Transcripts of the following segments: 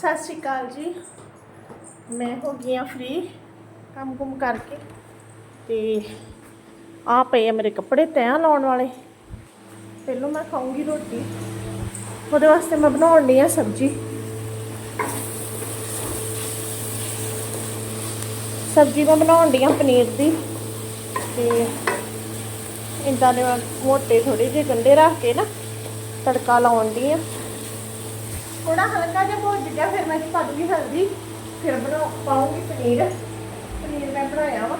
ਸਤਿ ਸ਼੍ਰੀ ਅਕਾਲ ਜੀ। ਮੈਂ ਹੋ ਗਈ ਆ ਫ੍ਰੀ ਕੰਮ ਕੁਮ ਕਰਕੇ। ਤੇ ਆ ਪਏ ਆ ਮੇਰੇ ਕੱਪੜੇ ਤੈਅ ਲਾਉਣ ਵਾਲੇ। ਪਹਿਲੋਂ ਮੈਂ ਖਾਊਂਗੀ ਰੋਟੀ। ਉਹਦੇ ਵਾਸਤੇ ਮੈਂ ਬਣਾਉਣ ਲਈ ਆ ਸਬਜ਼ੀ। ਸਬਜ਼ੀ ਮੈਂ ਬਣਾਉਣ ਦੀ ਆ ਪਨੀਰ ਦੀ। ਤੇ ਇੰਦਾਂ ਦੇ ਮੋਟੇ ਥੋੜੇ ਜਿਹੇ ਗੰਢੇ ਰੱਖ ਕੇ ਨਾ ਤੜਕਾ ਲਾਉਣ ਦੀ ਆ। ਥੋੜਾ ਹਲਕਾ ਜਿਹਾ ਭੁੱਜ ਗਿਆ ਫਿਰ ਮੈਂ ਪਾ ਦੂੰਗੀ ਹਲਦੀ। ਫਿਰ ਬਣਾ, ਪਾਉਂਗੀ ਪਨੀਰ। ਪਨੀਰ ਮੈਂ ਬਣਾਇਆ ਵਾ।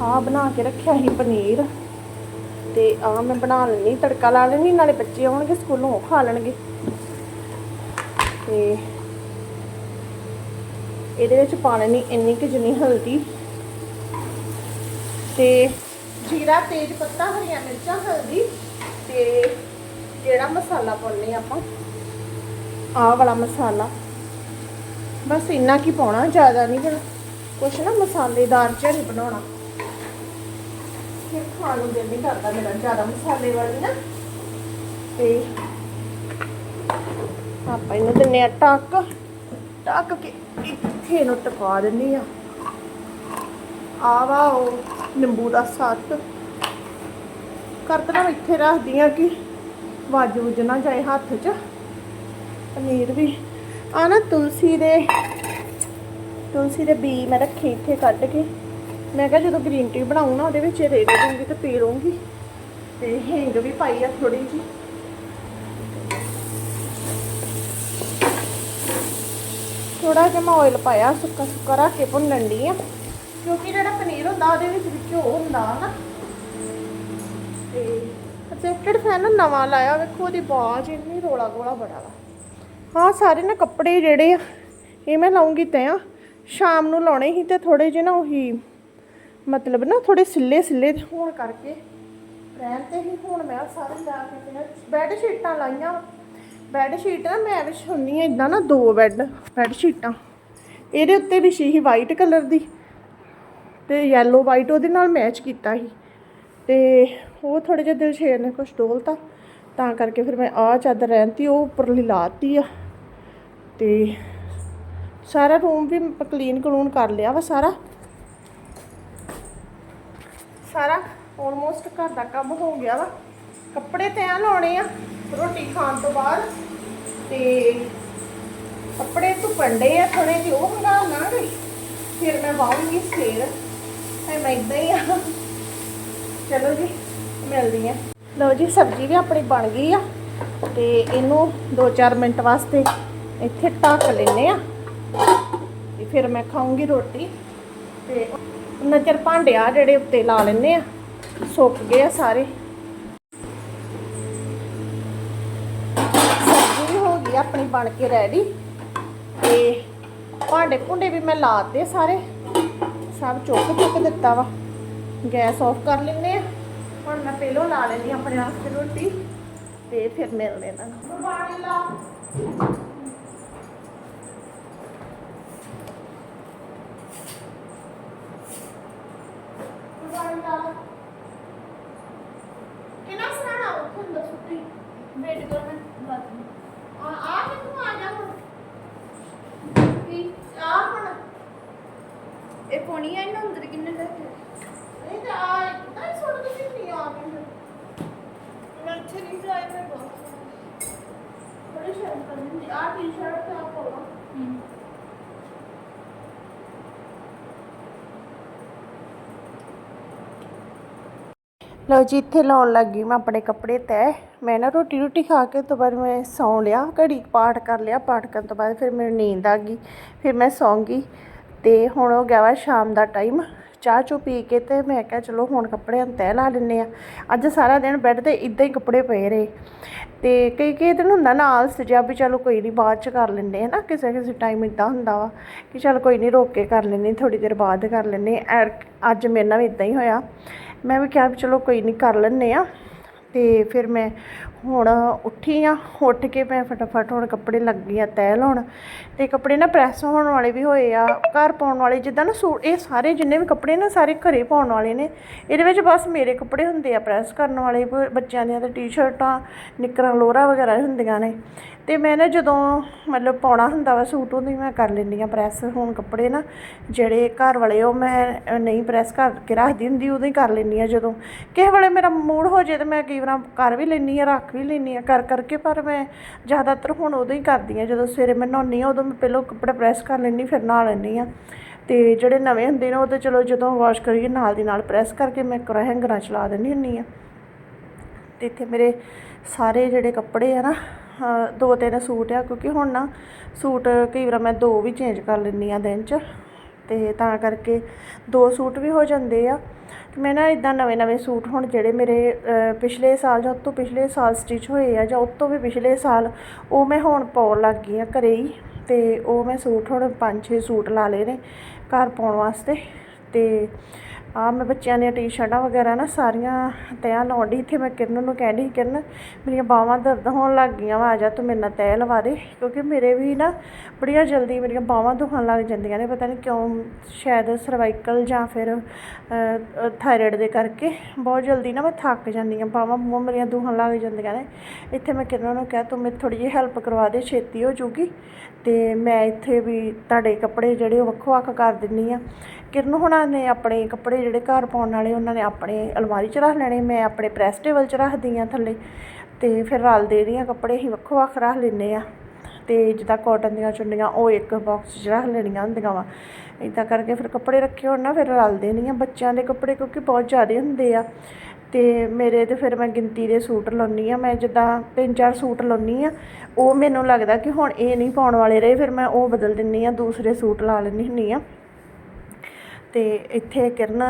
ਆ ਬਣਾ ਕੇ ਰੱਖਿਆ ਸੀ ਪਨੀਰ। ਤੇ ਆ ਮੈਂ ਬਣਾ ਲੈਣੀ ਤੜਕਾ ਲਾ ਲੈਣੀ ਨਾਲੇ ਬੱਚੇ ਆਉਣਗੇ ਸਕੂਲੋਂ, ਉਹ ਖਾ ਲੈਣਗੇ। ਤੇ ਇਹਦੇ ਵਿੱਚ ਪਾ ਲੈਣੀ ਇੰਨੀ ਕਿ ਜਿੰਨੀ ਹਲਦੀ। ਤੇ ਜੀਰਾ, ਤੇਜ ਪੱਤਾ, ਹਰੀਆਂ ਮਿਰਚਾਂ, ਹਲਦੀ ਤੇ ਜਿਹੜਾ ਮਸਾਲਾ ਪਾਉਣੇ ਆਪਾਂ, ਆਹ ਵਾਲਾ ਮਸਾਲਾ। ਬਸ ਇੰਨਾ ਕੀ ਪਾਉਣਾ, ਜ਼ਿਆਦਾ ਨਹੀਂ ਫਿਰ ਕੁਛ ਨਾ ਮਸਾਲੇਦਾਰ ਜਿਹਾ ਨਹੀਂ ਬਣਾਉਣਾ। ਫਿਰ ਖਾਣ ਨੂੰ ਦਿਲ ਨਹੀਂ ਕਰਦਾ ਮੇਰਾ ਜ਼ਿਆਦਾ ਮਸਾਲੇ ਵਾਲੀ ਨਾ। ਤੇ ਆਪਾਂ ਇਹਨੂੰ ਦਿੰਨੇ ਆ ਟੱਕ। ਟੱਕ ਕੇ ਇੱਥੇ ਨੂੰ ਟਪਾ ਦਿੰਨੀ ਆ ਆ ਵਾ ਉਹ ਨਿੰਬੂ ਦਾ ਸੱਤ ਕਰਦਣਾ ਇੱਥੇ ਰੱਖਦੀ ਆ ਕਿ ਵੱਜ ਵੁੱਜ ਨਾ ਜਾਏ ਹੱਥ 'ਚ। ਪਨੀਰ ਵੀ। ਆ ਨਾ ਤੁਲਸੀ ਦੇ ਤੁਲਸੀ ਦੇ ਬੀ ਮੈਂ ਰੱਖੇ ਇੱਥੇ ਕੱਢ ਕੇ। ਮੈਂ ਕਿਹਾ ਜਦੋਂ ਗ੍ਰੀਨ ਟੀ ਬਣਾਉਂ ਨਾ ਉਹਦੇ ਵਿੱਚ ਇਹ ਰੇੜੇ ਦੂੰਗੀ ਤੇ ਪੀ ਲੂੰਗੀ ਤੇ ਹਿੰਗ ਵੀ ਪਾਈ ਆ ਥੋੜੀ ਜੀ ਥੋੜਾ ਜਿਹਾ ਮੈਂ ਆਇਲ ਪਾਇਆ ਸੁੱਕਾ ਸੁੱਕਾ ਰੱਖ ਕੇ ਭੁੰਨਣ ਦੀ ਆ। ਕਿਉਂਕਿ ਜਿਹੜਾ ਪਨੀਰ ਹੁੰਦਾ, ਉਹਦੇ ਵਿੱਚ ਵਿੱਚੋਂ ਉਹ ਹੁੰਦਾ ਨਾ। ਤੇ ਅਸੈਪਟਡ ਫੈਨ ਨਵਾਂ ਲਾਇਆ, ਵੇਖੋ, ਉਹਦੀ ਬਾਜ ਇੰਨੀ ਰੋਲਾ ਗੋਲਾ ਬੜਾ ਵਾ। ਹਾਂ ਸਾਰੇ ਨਾ ਕੱਪੜੇ ਜਿਹੜੇ ਆ, ਇਹ ਮੈਂ ਲਾਉਂਗੀ ਤੇ ਆ, ਸ਼ਾਮ ਨੂੰ ਲਾਉਣੇ ਸੀ ਤੇ ਥੋੜੇ ਜਿਹੇ ਨਾ ਉਹੀ, ਮਤਲਬ ਨਾ ਥੋੜੇ ਸਿੱਲੇ ਸਿੱਲੇ ਹੋਣ ਕਰਕੇ ਰਹਿਣ ਤੇ ਹੀ ਹੁਣ ਮੈਂ ਸਾਰੇ ਲਾ ਕੇ ਤੇ ਬੈੱਡ ਸ਼ੀਟਾਂ ਲਾਈਆਂ ਬੈੱਡ ਸ਼ੀਟ ਨਾ ਮੈਂ ਵਿਛਾਉਣੀ ਆ ਇਦਾਂ ਨਾ ਦੋ ਬੈੱਡ ਬੈੱਡ ਸ਼ੀਟਾਂ। ਇਹਦੇ ਉੱਤੇ ਵਿਛੀ ਹੀ ਵਾਈਟ ਕਲਰ ਦੀ। ਤੇ ਯੈਲੋ ਵਾਈਟ ਉਹਦੇ ਨਾਲ ਮੈਚ ਕੀਤਾ ਸੀ। ਤੇ ਉਹ ਥੋੜੇ ਜਿਹਾ ਦਿਲ ਸ਼ੇਰ ਨੇ ਕੁਝ ਡੋਲਤਾ, ਤਾਂ ਕਰਕੇ ਫਿਰ ਮੈਂ ਆਹ ਚਾਦਰ ਰਹਿਣਤੀ ਉਹ ਉੱਪਰਲੀ ਲਾਤੀ ਆ। ਤੇ ਸਾਰਾ ਰੂਮ ਵੀ ਕਲੀਨ ਕਲੂਨ ਕਰ ਲਿਆ ਵਾ ਸਾਰਾ। ਸਾਰਾ ਆਲਮੋਸਟ ਘਰ ਦਾ ਕੰਮ ਹੋ ਗਿਆ ਵਾ। ਕੱਪੜੇ ਤੈਅ ਲਾਉਣੇ ਆ, ਰੋਟੀ ਖਾਣ ਤੋਂ ਬਾਅਦ। ਤੇ ਕੱਪੜੇ ਧੁੱਪਣ ਡੇ ਆ ਥੋੜੇ ਜਿਹੇ, ਉਹ ਹੰਗਾ ਲਾਂਗੇ ਫਿਰ ਮੈਂ ਵਾਉਂਗੀ ਸੇਰ ਐ ਮੈਂ ਇਦਾਂ ਹੀ ਆ। ਚਲੋ ਜੀ, ਮਿਲਦੀ ਆ। ਲਓ ਜੀ, ਸਬਜ਼ੀ ਵੀ ਆਪਣੀ ਬਣ ਗਈ ਆ ਤੇ ਇਹਨੂੰ 2-4 ਮਿੰਟ ਵਾਸਤੇ ਇੱਥੇ ਢੱਕ ਲੈਨੇ ਆ। ਤੇ ਫਿਰ ਮੈਂ ਖਾਊਂਗੀ ਰੋਟੀ ਤੇ ਨਜ਼ਰ ਭਾਂਡੇ ਆ ਜਿਹੜੇ ਉੱਤੇ ਲਾ ਲੈਨੇ ਆ, ਸੁੱਕ ਗਏ ਆ ਸਾਰੇ। ਸਬਜ਼ੀ ਵੀ ਹੋ ਗਈ, ਆਪਣੀ ਬਣ ਕੇ ਰੈਡੀ ਤੇ ਭਾਂਡੇ ਭੁੰਡੇ ਵੀ ਮੈਂ ਲਾਤੇ ਸਾਰੇ। ਸਭ ਚੁੱਕ ਚੁੱਕ ਦਿੱਤਾ ਵਾ। ਗੈਸ ਆਫ ਕਰ ਲੈਨੇ ਆ। ਹੁਣ ਮੈਂ ਪਹਿਲੋਂ ਲਾ ਲੈਣੀ ਆਪਣੇ ਵਾਸਤੇ ਰੋਟੀ, ਤੇ ਫਿਰ ਮਿਲਦੇ ਇਹਨਾਂ ਨੂੰ ਪਾਣੀ ਲਾ ਪਾਣੀ ਲਾ ਕਿਹਨਾਂ ਸਰਾਣਾ ਉੱਥੇ ਅੰਦਰ ਸੁੱਟੀ ਵੇਟ ਕਰ ਮੈਂ ਲਾ ਦਿੰਦੀ ਆ ਆ ਕੇ ਤੂੰ ਆ ਜਾ ਹੁਣ ਕੀ ਆ ਹੁਣ ਇਹ ਪੋਣੀ ਆ ਇਹਨਾਂ ਅੰਦਰ ਕਿੰਨੇ ਕੇ ਨਹੀਂ ਤੇ ਆ ਤਾਂ ਸੁਣ ਕੇ ਨਹੀਂ ਆ ਗਈ ਮੈਂ ਇੱਥੇ ਨਹੀਂ ਜਾਇਆ ਮੈਂ ਬਹੁਤ ਬੜੀ ਸ਼ਰਮ ਕਰਦੀ ਆ ਟੀ-ਸ਼ਰਟ ਤੇ ਆ ਪਾਉਣਾ। ਲਓ ਜੀ ਇੱਥੇ ਲਾਉਣ ਲੱਗੀ ਮੈਂ ਆਪਣੇ ਕੱਪੜੇ ਤੈ ਮੈਂ ਨਾ ਰੋਟੀ ਰੋਟੀ ਖਾ ਕੇ ਤੋਂ ਬਾਅਦ ਮੈਂ ਸੌਂ ਲਿਆ ਘੜੀ ਪਾਠ ਕਰ ਲਿਆ ਪਾਠ ਕਰਨ ਤੋਂ ਬਾਅਦ ਫਿਰ ਮੈਨੂੰ ਨੀਂਦ ਆ ਗਈ। ਫਿਰ ਮੈਂ ਸੌਂ ਗਈ। ਤੇ ਹੁਣ ਹੋ ਗਿਆ ਵਾ ਸ਼ਾਮ ਦਾ ਟਾਈਮ ਚਾਹ ਚੋ ਪੀ ਕੇ ਤੇ ਮੈਂ ਕਿਹਾ ਚਲੋ ਹੁਣ ਕੱਪੜਿਆਂ ਨੂੰ ਤੈਅ ਲਾ ਲੈਂਦੇ ਆ ਅੱਜ ਸਾਰਾ ਦਿਨ ਬੈੱਡ ਤੇ ਇਦਾਂ ਹੀ ਕੱਪੜੇ ਪਏ ਰਹੇ। ਤੇ ਕਈ ਕਈ ਦਿਨ ਹੁੰਦਾ ਨਾ ਆਲਸ ਜਿਹਾ ਵੀ ਚਲੋ ਕੋਈ ਨਹੀਂ ਬਾਅਦ ਚ ਕਰ ਲੈਂਦੇ ਹੈ ਨਾ, ਕਿਸੇ ਕਿਸੇ ਟਾਈਮ ਇਦਾਂ ਹੁੰਦਾ ਵਾ ਕਿ ਚਲ ਕੋਈ ਨਹੀਂ ਰੋਕ ਕੇ ਕਰ ਲੈਂਦੇ ਥੋੜੀ ਦੇਰ ਬਾਅਦ ਕਰ ਲੈਂਦੇ ਅੱਜ ਮੇਰੇ ਨਾਲ ਵੀ ਇਦਾਂ ਹੀ ਹੋਇਆ। ਮੈਂ ਵੀ ਕਿਹਾ ਵੀ ਚਲੋ ਕੋਈ ਨਹੀਂ ਕਰ ਲੈਂਦੇ ਆ ਤੇ ਫਿਰ ਮੈਂ ਹੁਣ ਉੱਠੀ ਆ, ਉੱਠ ਕੇ ਮੈਂ ਫਟਾਫਟ ਹੁਣ ਕੱਪੜੇ ਲੱਗੀ ਆ ਤੈਅ ਲਾਉਣ। ਅਤੇ ਕੱਪੜੇ ਨਾ ਪ੍ਰੈਸ ਹੋਣ ਵਾਲੇ ਵੀ ਹੋਏ ਆ, ਘਰ ਪਾਉਣ ਵਾਲੇ ਜਿੱਦਾਂ ਨਾ ਸੂਟ, ਇਹ ਸਾਰੇ ਜਿੰਨੇ ਵੀ ਕੱਪੜੇ ਨਾ ਸਾਰੇ ਘਰੇ ਪਾਉਣ ਵਾਲੇ ਨੇ, ਇਹਦੇ ਵਿੱਚ ਬਸ ਮੇਰੇ ਕੱਪੜੇ ਹੁੰਦੇ ਆ ਪ੍ਰੈਸ ਕਰਨ ਵਾਲੇ, ਬ- ਬੱਚਿਆਂ ਦੀਆਂ ਤਾਂ ਟੀ-ਸ਼ਰਟਾਂ ਨਿੱਕਰਾਂ ਲੋਅਰਾਂ ਵਗੈਰਾ ਹੁੰਦੀਆਂ ਨੇ। ਤੇ ਮੈਂ ਨਾ ਜਦੋਂ ਮਤਲਬ ਪਾਉਣਾ ਹੁੰਦਾ ਵਾ ਸੂਟ ਉਹਦੀ ਮੈਂ ਕਰ ਲੈਂਦੀ ਆ ਪ੍ਰੈਸ ਹੁਣ ਕੱਪੜੇ ਨਾ, ਜਿਹੜੇ ਘਰ ਵਾਲੇ ਉਹ ਮੈਂ ਨਹੀਂ ਪ੍ਰੈਸ ਕਰਕੇ ਰੱਖਦੀ ਹੁੰਦੀ, ਉਦੋਂ ਹੀ ਕਰ ਲੈਂਦੀ ਆ ਜਦੋਂ। ਕਿਸੇ ਵੇਲੇ ਮੇਰਾ ਮੂਡ ਹੋ ਜੇ ਤੇ ਮੈਂ ਕਈ ਵਾਰ ਕਰ ਵੀ ਲੈਂਦੀ ਆ, ਰੱਖ ਵੀ ਲੈਂਦੀ ਆ ਕਰ ਕਰਕੇ ਪਰ ਮੈਂ ਜ਼ਿਆਦਾਤਰ ਹੁਣ ਉਦੋਂ ਹੀ ਕਰਦੀ ਆ ਜਦੋਂ ਸਵੇਰੇ ਮੈਂ ਨਹਾਉਂਦੀ ਆ ਉਦੋਂ ਮੈਂ ਪਹਿਲਾਂ ਕੱਪੜੇ ਪ੍ਰੈਸ ਕਰ ਲੈਂਦੀ ਫਿਰ ਨਹਾ ਲੈਂਦੀ ਆ ਤੇ ਜਿਹੜੇ ਨਵੇਂ ਹੁੰਦੇ ਨੇ, ਉਹ ਤਾਂ ਚਲੋ ਜਦੋਂ ਵਾਸ਼ ਕਰੀਏ, ਨਾਲ ਦੀ ਨਾਲ ਪ੍ਰੈਸ ਕਰਕੇ ਮੈਂ ਕਰਾ ਹੈਂਗਰਾਂ ਚਲਾ ਦਿੰਦੀ ਹੁੰਦੀ ਆ ਤੇ ਇੱਥੇ ਮੇਰੇ ਸਾਰੇ ਜਿਹੜੇ ਕੱਪੜੇ ਆ ਨਾ ਦੋ ਤਿੰਨ ਸੂਟ ਆ, ਕਿਉਂਕਿ ਹੁਣ ਨਾ ਸੂਟ ਕਈ ਵਾਰ ਮੈਂ ਦੋ ਵੀ ਚੇਂਜ ਕਰ ਲੈਂਦੀ ਆ ਦਿਨ 'ਚ। ਤੇ ਤਾਂ ਕਰਕੇ ਦੋ ਸੂਟ ਵੀ ਹੋ ਜਾਂਦੇ ਆ। ਮੈਂ ਨਾ ਇੱਦਾਂ ਨਵੇਂ ਨਵੇਂ ਸੂਟ ਹੁਣ ਜਿਹੜੇ ਮੇਰੇ ਪਿਛਲੇ ਸਾਲ ਜਾਂ ਉਹ ਤੋਂ ਪਿਛਲੇ ਸਾਲ ਸਟਿਚ ਹੋਏ ਆ ਜਾਂ ਉਹ ਤੋਂ ਵੀ ਪਿਛਲੇ ਸਾਲ, ਉਹ ਮੈਂ ਹੁਣ ਪਾਉਣ ਲੱਗ ਗਈ ਆ ਘਰੇ ਹੀ। ਅਤੇ ਉਹ ਮੈਂ ਸੂਟ ਹੁਣ ਪੰਜ ਛੇ ਸੂਟ ਲਾ ਲਏ ਨੇ ਘਰ ਪਾਉਣ ਵਾਸਤੇ। ਅਤੇ ਆ ਮੈਂ ਬੱਚਿਆਂ ਦੀਆਂ ਟੀ-ਸ਼ਰਟਾਂ ਵਗੈਰਾ ਨਾ ਸਾਰੀਆਂ ਤੈਅ ਲਾਉਣ ਡਈ। ਇੱਥੇ ਮੈਂ ਕਿਰਨ ਨੂੰ ਕਹਿੰਦੀ ਕਿਰਨ, ਮੇਰੀਆਂ ਬਾਹਾਂ ਦਰਦ ਹੋਣ ਲੱਗ ਗਈਆਂ ਵਾ, ਆ ਜਾ ਤੂੰ ਮੇਰੇ ਨਾਲ ਤੈਅ ਲਵਾ ਦੇ। ਕਿਉਂਕਿ ਮੇਰੇ ਵੀ ਨਾ ਬੜੀਆਂ ਜਲਦੀ ਮੇਰੀਆਂ ਬਾਹਾਂ ਦੁਖਣ ਲੱਗ ਜਾਂਦੀਆਂ ਨੇ, ਪਤਾ ਨਹੀਂ ਕਿਉਂ, ਸ਼ਾਇਦ ਸਰਵਾਈਕਲ ਜਾਂ ਫਿਰ ਥਾਇਰਾਇਡ ਦੇ ਕਰਕੇ ਬਹੁਤ ਜਲਦੀ ਨਾ ਮੈਂ ਥੱਕ ਜਾਂਦੀ ਹਾਂ, ਬਾਹਾਂ ਬੂਹਾਂ ਮੇਰੀਆਂ ਦੁਖਣ ਲੱਗ ਜਾਂਦੀਆਂ ਨੇ। ਇੱਥੇ ਮੈਂ ਕਿਰਨ ਨੂੰ ਕਿਹਾ, ਤੂੰ ਮੇਰੀ ਥੋੜੀ ਜਿਹੀ ਹੈਲਪ ਕਰਵਾ ਦੇ, ਛੇਤੀ ਹੋ ਜੂਗੀ। ਤੇ ਮੈਂ ਇੱਥੇ ਵੀ ਤੁਹਾਡੇ ਕੱਪੜੇ ਜਿਹੜੇ ਉਹ ਵੱਖੋ ਵੱਖ ਕਰ ਦਿੰਨੀ ਆ ਕਿਰਨ ਹੋਣਾ ਨੇ ਆਪਣੇ ਕੱਪੜੇ ਜਿਹੜੇ ਘਰ ਪਾਉਣ ਵਾਲੇ, ਉਹਨਾਂ ਨੇ ਆਪਣੇ ਅਲਮਾਰੀ 'ਚ ਰੱਖ ਲੈਣੇ, ਮੈਂ ਆਪਣੇ ਪ੍ਰੈਸ ਟੇਬਲ 'ਚ ਰੱਖਦੀ ਆ ਥੱਲੇ। ਤੇ ਫਿਰ ਰਲਦੇ ਦੇ ਦੀਆਂ ਕੱਪੜੇ ਹੀ ਵੱਖੋ ਵੱਖ ਰੱਖ ਲੈਂਦੇ ਆ ਤੇ ਜਿੱਦਾਂ ਕਾਟਨ ਦੀਆਂ ਚੁੰਨੀਆਂ, ਉਹ ਇੱਕ ਬਾਕਸ 'ਚ ਰੱਖ ਲੈਣੀਆਂ ਹੁੰਦੀਆਂ ਵਾ। ਇਦਾਂ ਕਰਕੇ ਫਿਰ ਕੱਪੜੇ ਰੱਖੇ ਹੋਣ ਨਾ, ਫਿਰ ਰਲਦੇ ਨਹੀਂ ਆ ਬੱਚਿਆਂ ਦੇ ਕੱਪੜੇ, ਕਿਉਂਕਿ ਬਹੁਤ ਜ਼ਿਆਦਾ ਹੁੰਦੇ ਆ। ਤੇ ਮੇਰੇ ਤੇ ਫਿਰ ਮੈਂ ਗਿਣਤੀ ਦੇ ਸੂਟ ਲਾਉਣੀ ਆ ਮੈਂ ਜਿੱਦਾਂ ਤਿੰਨ ਚਾਰ ਸੂਟ ਲਾਉਣੀ ਆ ਉਹ ਮੈਨੂੰ ਲੱਗਦਾ ਕਿ ਹੁਣ ਇਹ ਨਹੀਂ ਪਾਉਣ ਵਾਲੇ ਰਹੇ, ਫਿਰ ਮੈਂ ਉਹ ਬਦਲ ਦਿੰਨੀ ਆ ਦੂਸਰੇ ਸੂਟ ਲਾ ਲੈਂਦੀ ਹੁੰਦੀ ਆ ਅਤੇ ਇੱਥੇ ਕਿਰਨ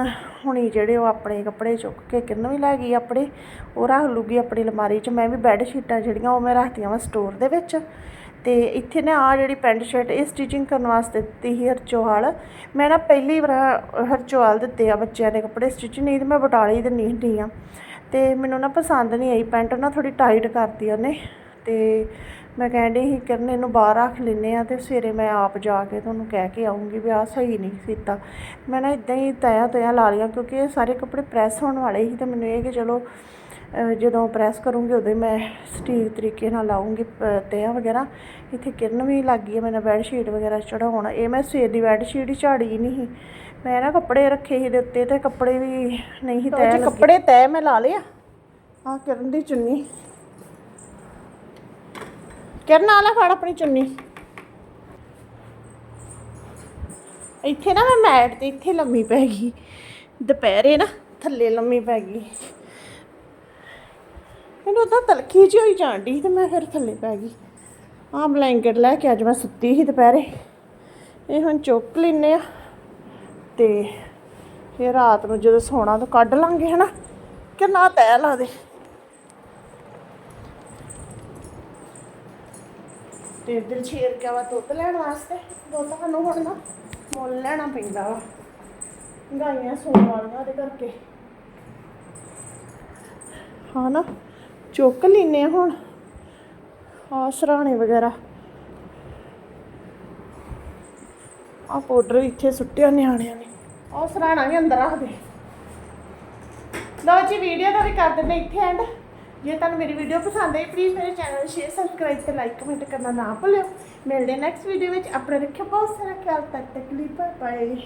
ਹੁਣੀ ਜਿਹੜੇ ਉਹ ਆਪਣੇ ਕੱਪੜੇ ਚੁੱਕ ਕੇ, ਕਿਰਨ ਵੀ ਲੈ ਗਈ ਆਪਣੇ, ਉਹ ਰੱਖ ਲੂਗੀ ਆਪਣੀ ਅਲਮਾਰੀ 'ਚ, ਮੈਂ ਵੀ ਬੈੱਡ ਸ਼ੀਟਾਂ ਜਿਹੜੀਆਂ ਉਹ ਮੈਂ ਰੱਖਦੀਆਂ ਵਾ ਸਟੋਰ ਦੇ ਵਿੱਚ। ਅਤੇ ਇੱਥੇ ਨਾ ਆ ਜਿਹੜੀ ਪੈਂਟ ਸ਼ਰਟ ਇਹ ਸਟਿਚਿੰਗ ਕਰਨ ਵਾਸਤੇ ਦਿੱਤੀ ਸੀ ਹਰਚੋਹਾਲ। ਮੈਂ ਨਾ ਪਹਿਲੀ ਵਾਰ ਹਰਚੋਹਾਲ ਦਿੱਤੇ ਆ ਬੱਚਿਆਂ ਦੇ ਕੱਪੜੇ ਸਟਿਚ ਨਹੀਂ ਤੇ ਮੈਂ ਬਟਾਲੇ ਹੀ ਦਿੰਦੀ ਹੁੰਦੀ ਆ। ਅਤੇ ਮੈਨੂੰ ਨਾ ਪਸੰਦ ਨਹੀਂ ਆਈ ਪੈਂਟ ਨਾ ਥੋੜੀ ਟਾਈਟ ਕਰਤੀ ਉਹਨੇ। ਅਤੇ ਮੈਂ ਕਹਿੰਦੀ ਸੀ ਕਿਰਨ ਇਹਨੂੰ ਬਾਹਰ ਰੱਖ ਲੈਨੇ ਆ ਤੇ ਸਵੇਰੇ ਮੈਂ ਆਪ ਜਾ ਕੇ ਤੁਹਾਨੂੰ ਕਹਿ ਕੇ ਆਉਂਗੀ ਵੀ ਆਹ ਸਹੀ ਨਹੀਂ ਸੀਤਾ ਮੈਂ ਨਾ ਇਦਾਂ ਹੀ ਤੈਆਂ ਤੈਆਂ ਲਾ ਲਈਆਂ ਕਿਉਂਕਿ ਇਹ ਸਾਰੇ ਕੱਪੜੇ ਪ੍ਰੈਸ ਹੋਣ ਵਾਲੇ ਸੀ ਤੇ ਮੈਨੂੰ ਇਹ ਕਿ ਚਲੋ ਜਦੋਂ ਪ੍ਰੈਸ ਕਰੂੰਗੀ ਉਦੋਂ ਮੈਂ ਸਟੀਕ ਤਰੀਕੇ ਨਾਲ ਲਾਉਂਗੀ ਤੈਆਂ ਵਗੈਰਾ। ਇੱਥੇ ਕਿਰਨ ਵੀ ਲੱਗ ਗਈ ਹੈ ਮੈਨੂੰ ਬੈੱਡ ਸ਼ੀਟ ਵਗੈਰਾ ਚੜਾਉਣ ਇਹ ਮੈਂ ਸਵੇਰ ਦੀ ਬੈੱਡ ਸ਼ੀਟ ਹੀ ਝਾੜੀ ਨਹੀਂ ਸੀ। ਮੈਂ ਨਾ ਕੱਪੜੇ ਰੱਖੇ ਸੀ ਦੇ ਉੱਤੇ ਤੇ ਕੱਪੜੇ ਵੀ ਨਹੀਂ ਸੀ ਤੈਅ ਲੱਗੇ। ਕੱਪੜੇ ਤੈਅ ਮੈਂ ਲਾ ਲਿਆ ਆ। ਕਿਰਨ ਦੀ ਚੁੰਨੀ। ਕਿਰਨ, ਆ ਫੜ ਆਪਣੀ ਚੁੰਨੀ। ਇੱਥੇ ਨਾ ਮੈਂ ਮੈਟ ਤੇ ਇੱਥੇ ਲੰਮੀ ਪੈ ਗਈ। ਦੁਪਹਿਰੇ ਨਾ ਥੱਲੇ ਲੰਮੀ ਪੈ ਗਈ। ਮੈਨੂੰ ਤਾਂ ਤਲਖੀ ਜਿਹੀ ਹੋਈ ਜਾਂਦੀ ਤੇ ਮੈਂ ਫਿਰ ਥੱਲੇ ਪੈ ਗਈ। ਆ ਬਲੈਂਕਟ ਲੈ ਕੇ ਅੱਜ ਮੈਂ ਸੁੱਤੀ ਸੀ ਦੁਪਹਿਰੇ। ਇਹ ਹੁਣ ਚੁੱਕ ਲੈਨੇ ਆ ਤੇ ਫਿਰ ਰਾਤ ਨੂੰ ਜਦੋਂ ਸੌਣਾ ਤਾਂ ਕੱਢ ਲਾਂਗੇ, ਹਨਾ? ਕਿ ਨਾ ਤੈ ਲਾ ਦੇ। ਤੇ ਦਿਲ ਛੇਰ ਕੇ ਆਵਾ ਦੁੱਧ ਲੈਣ ਵਾਸਤੇ। ਦੁੱਧ ਸਾਨੂੰ ਹੁਣ ਨਾ ਮੁੱਲ ਲੈਣਾ ਪੈਂਦਾ ਵਾ। ਗਾਈਆਂ ਸੌਣ ਵਾਲੀਆਂ ਉਹਦੇ ਕਰਕੇ। ਹਾਂ ਨਾ, ਚੁੱਕ ਲੈਨੇ ਹੁਣ। ਆ ਸਰਾਣੇ ਵਗੈਰਾ। ਆ ਪਾਊਡਰ ਇੱਥੇ ਸੁੱਟਿਆ ਨਿਆਣਿਆਂ ਨੇ। ਉਹ ਸਰਾਣਾ ਵੀ ਅੰਦਰ ਰੱਖ ਦੇ। ਲਓ ਜੀ ਵੀਡੀਓ ਦਾ ਵੀ ਕਰ ਦਿੰਦੇ ਇੱਥੇ ਐਂਡ ਜੇ ਤੁਹਾਨੂੰ ਮੇਰੀ ਵੀਡੀਓ ਪਸੰਦ ਆਈ ਪਲੀਜ਼ ਮੇਰੇ ਚੈਨਲ ਨੂੰ ਸ਼ੇਅਰ ਸਬਸਕ੍ਰਾਈਬ ਤੇ ਲਾਈਕ ਕਮੈਂਟ ਕਰਨਾ ਨਾ ਭੁੱਲਿਓ। ਮਿਲਦੇ ਨੈਕਸਟ ਵੀਡੀਓ ਵਿੱਚ। ਆਪਣਾ ਰੱਖਿਓ ਬਹੁਤ ਸਾਰਾ ਖਿਆਲ ਤੱਕ ਤੱਕ ਲਈ ਬਾਏ ਬਾਏ